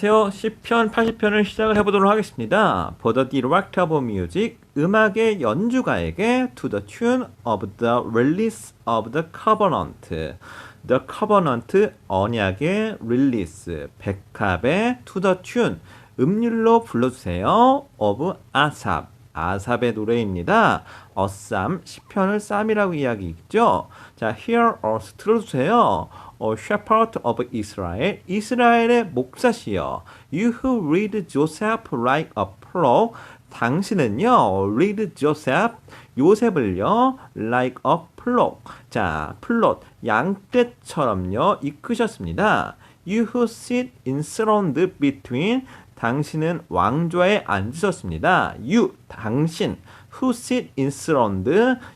안녕하세요. 10편, 80편을 시작을 해보도록 하겠습니다. For the director of music, 음악의 연주가에게 to the tune of the release of the covenant. The covenant, 언약의 release, 백합의 to the tune, 음률로 불러주세요. of 아삽, 아삽의 노래입니다. 어쌈, 10편을 쌈이라고 이야기했죠. 자, hear us, 들어주세요. 어, shepherd of Israel, 이스라엘의 목사시여. You who read Joseph like a pro, 당신은요, read Joseph, 요셉을요, like a plot. 자, 플롯, 양떼처럼요, 이끄셨습니다. You who sit enthroned between, 당신은 왕좌에 앉으셨습니다. You, 당신. who sit enthroned,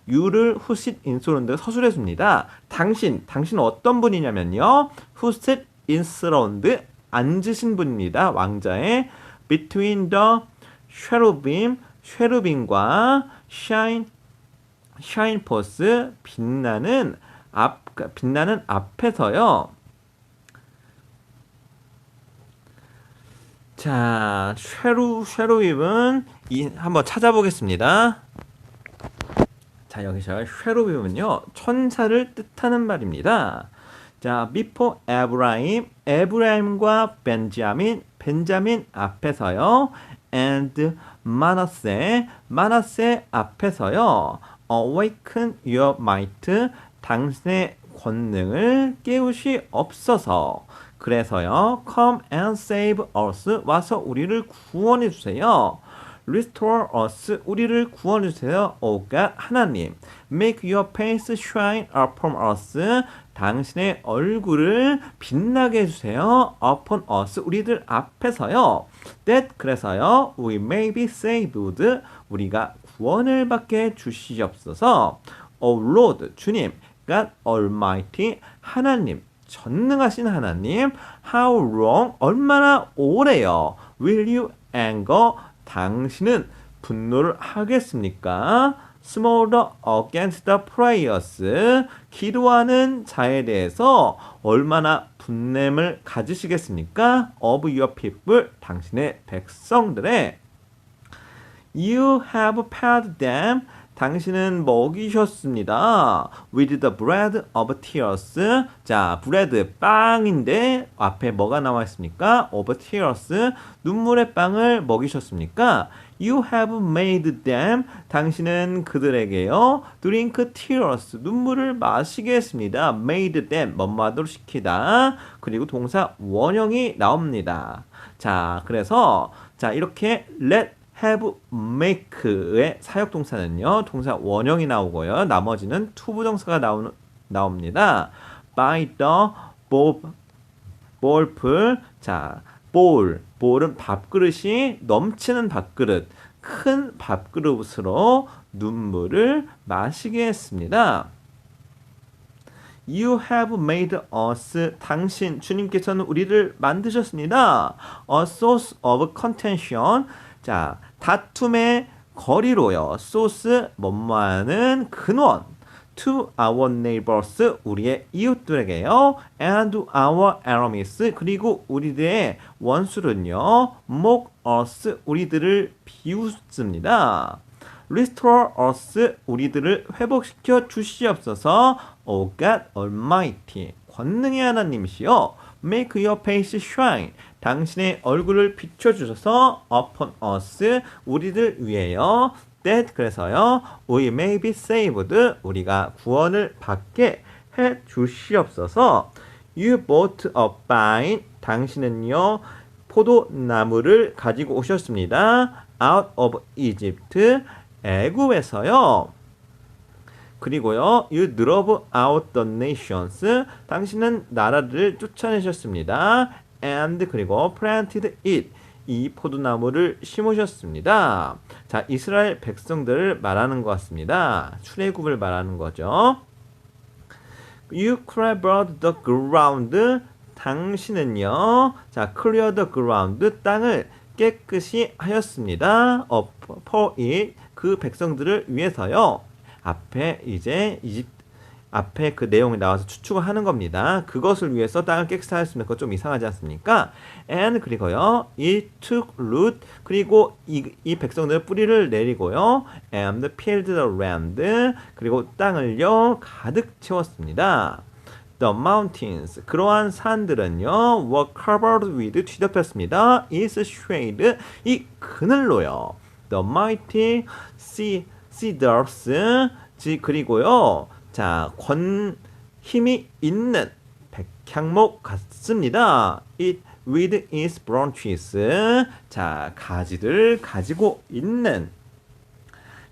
you를 who sit enthroned 서술해 줍니다. 당신, 당신은 어떤 분이냐면요. who sit enthroned, 앉으신 분입니다. 왕자에 between the cherubim, 쉐루빔과 shine, shine force, 빛나는 앞, 빛나는 앞에서요. 자, 쉐루, 쉐루빔은 이, 한번 찾아보겠습니다. 자, 여기서 쉐루빔은요, 천사를 뜻하는 말입니다. 자, before 에브라임, 에브라임과 벤자민, 벤자민 앞에서요, and 마나세, 마나세 앞에서요, awaken your might, 당신의 권능을 깨우시 없어서, 그래서요, come and save us, 와서 우리를 구원해 주세요. Restore us, 우리를 구원해 주세요. O God, 하나님. Make your face shine upon us, 당신의 얼굴을 빛나게 해 주세요. Upon us, 우리들 앞에서요. That, 그래서요, we may be saved, 우리가 구원을 받게 주시옵소서. O Lord, 주님, God Almighty, 하나님, 전능하신 하나님, how long, 얼마나 오래요? Will you anger, 당신은 분노를 하겠습니까? Smaller against the prayers, 기도하는 자에 대해서 얼마나 분냄을 가지시겠습니까? Of your people, 당신의 백성들의 You have fed them, 당신은 먹이셨습니다. With the bread of tears. 자, bread, 빵인데 앞에 뭐가 나와 있습니까? Of tears. 눈물의 빵을 먹이셨습니까? You have made them. 당신은 그들에게요. drink tears. 눈물을 마시게 했습니다. made them. 뭐뭐하도록 시키다. 그리고 동사 원형이 나옵니다. 자, 그래서 자, 이렇게 let have, make의 사역 동사는요. 동사 원형이 나오고요. 나머지는 투부정사가 나오, 나옵니다. by the bowl, bowl, 자, bowl, bowl은 밥그릇이 넘치는 밥그릇, 큰 밥그릇으로 눈물을 마시게 했습니다. You have made us, 당신, 주님께서는 우리를 만드셨습니다. A source of contention, 자, 다툼의 거리로요. source, 뭐뭐하는 근원. to our neighbors, 우리의 이웃들에게요. and our enemies, 그리고 우리들의 원수는요. mock us, 우리들을 비웃습니다. restore us, 우리들을 회복시켜 주시옵소서. O God Almighty, 권능의 하나님이시여. Make your face shine, 당신의 얼굴을 비춰주셔서 upon us, 우리들 위에요. that, 그래서요. we may be saved, 우리가 구원을 받게 해 주시옵소서. you bought a vine, 당신은요. 포도나무를 가지고 오셨습니다. out of Egypt, 애굽에서요. 그리고요, you drove out the nations. 당신은 나라를 쫓아내셨습니다. and 그리고 planted it. 이 포도나무를 심으셨습니다. 자, 이스라엘 백성들을 말하는 것 같습니다. 출애굽을 말하는 거죠. You covered the ground. 당신은요, 자, clear the ground. 땅을 깨끗이 하였습니다. for it. 그 백성들을 위해서요. 앞에 이제 이집 앞에 그 내용이 나와서 추측을 하는 겁니다. 그것을 위해서 땅을 깨끗이 하였으면 그거 좀 이상하지 않습니까? And 그리고요. It took root 그리고 이, 이 백성들 뿌리를 내리고요. And filled the land 그리고 땅을요 가득 채웠습니다. The mountains 그러한 산들은요 were covered with 뒤덮였습니다. is shade 이 그늘로요. The mighty sea cedars 지 그리고요. 자, 권 힘이 있는 백향목 같습니다. It with its branches. 자, 가지들 가지고 있는.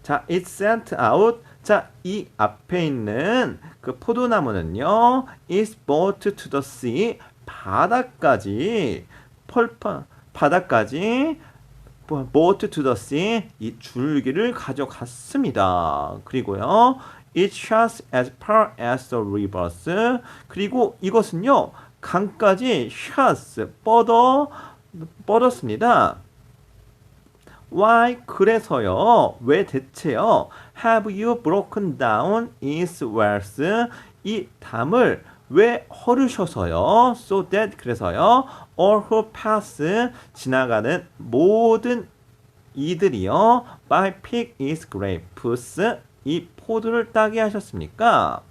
자, it sent out. 자, 이 앞에 있는 그 포도나무는요. is brought to the sea. 바다까지 펄파 바다까지 boat to the sea 이 줄기를 가져갔습니다. 그리고요. It shots as far as the rivers. 그리고 이것은요. 강까지 shots 뻗어 뻗었습니다. Why? 그래서요. 왜 대체요? Have you broken down its wells? 이 담을 왜 허르셔서요? So that 그래서요. All who pass 지나가는 모든 이들이요. By pick its grapes 이 포도를 따게 하셨습니까?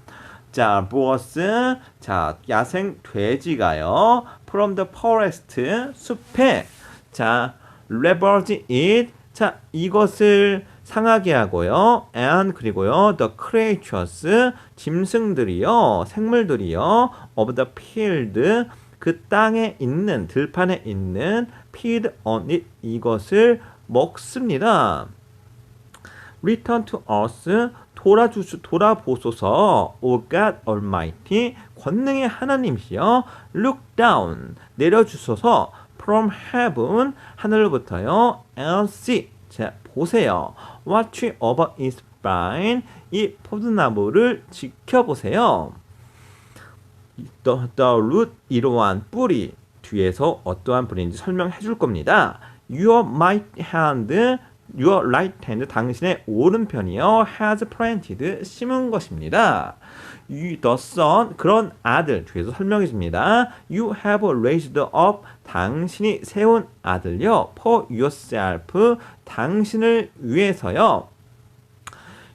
자, 무엇은 자 야생 돼지가요. From the forest 숲에 자 ravaged it 자 이것을 상하게 하고요. and 그리고요. the creatures 짐승들이요. 생물들이요. of the field 그 땅에 있는 들판에 있는 feed on it 이것을 먹습니다. Return to us 돌아주시 돌아보소서 O God Almighty 권능의 하나님이시여 Look down 내려주소서 From heaven 하늘로부터요 And see 자 보세요 Watch over its vine 이 포도나무를 지켜보세요 The, the root 이러한 뿌리 뒤에서 어떠한 뿌리인지 설명해 줄 겁니다 Your might hand Your right hand 당신의 오른편이요 has planted 심은 것입니다. You, the son 그런 아들 뒤에서 설명해 줍니다. You have raised up 당신이 세운 아들요 for yourself 당신을 위해서요.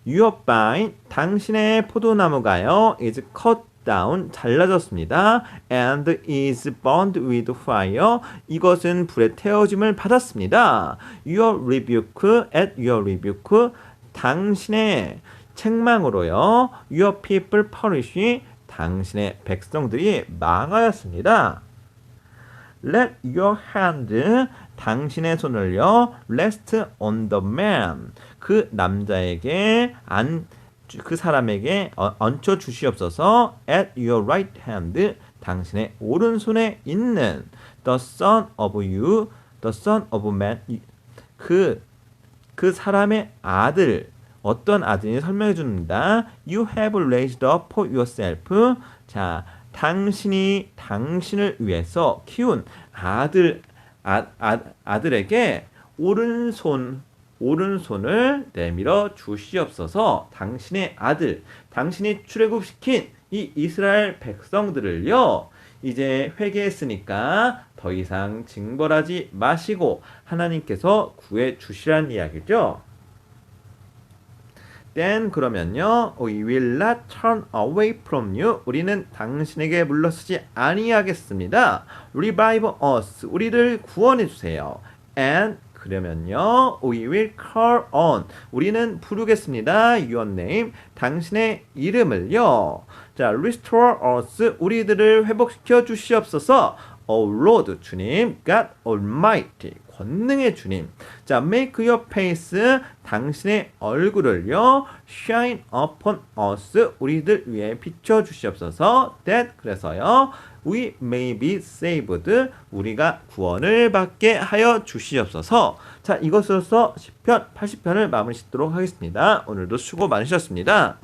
Your vine 당신의 포도나무가요 is cut down 잘라졌습니다. and is burned with fire 이것은 불에 태워짐을 받았습니다. your rebuke at your rebuke 당신의 책망으로요. your people perish 당신의 백성들이 망하였습니다. Let your hand 당신의 손을요 rest on the man 그 남자에게 안 그 사람에게 어, 얹혀 주시옵소서 at your right hand 당신의 오른손에 있는 the son of you the son of man 그그 사람의 아들 어떤 아들인지 설명해 줍니다. You have raised up for yourself. 자, 당신이 당신을 위해서 키운 아들 아, 아, 아들에게 오른손 오른손을 내밀어 주시옵소서 당신의 아들 당신이 출애굽시킨 이 이스라엘 백성들을요 이제 회개했으니까 더 이상 징벌하지 마시고 하나님께서 구해 주시란 이야기죠. Then 그러면요, we will not turn away from you. 우리는 당신에게 물러서지 아니하겠습니다. Revive us. 우리를 구원해 주세요. And 그러면요, we will call on. 우리는 부르겠습니다. Your name. 당신의 이름을요. 자, restore us. 우리들을 회복시켜 주시옵소서. O Lord 주님, God Almighty 권능의 주님. 자, make your face 당신의 얼굴을요 shine upon us 우리들 위해 비춰 주시옵소서. that 그래서요 we may be saved 우리가 구원을 받게 하여 주시옵소서. 자, 이것으로서 10편 80편을 마무리 짓도록 하겠습니다. 오늘도 수고 많으셨습니다.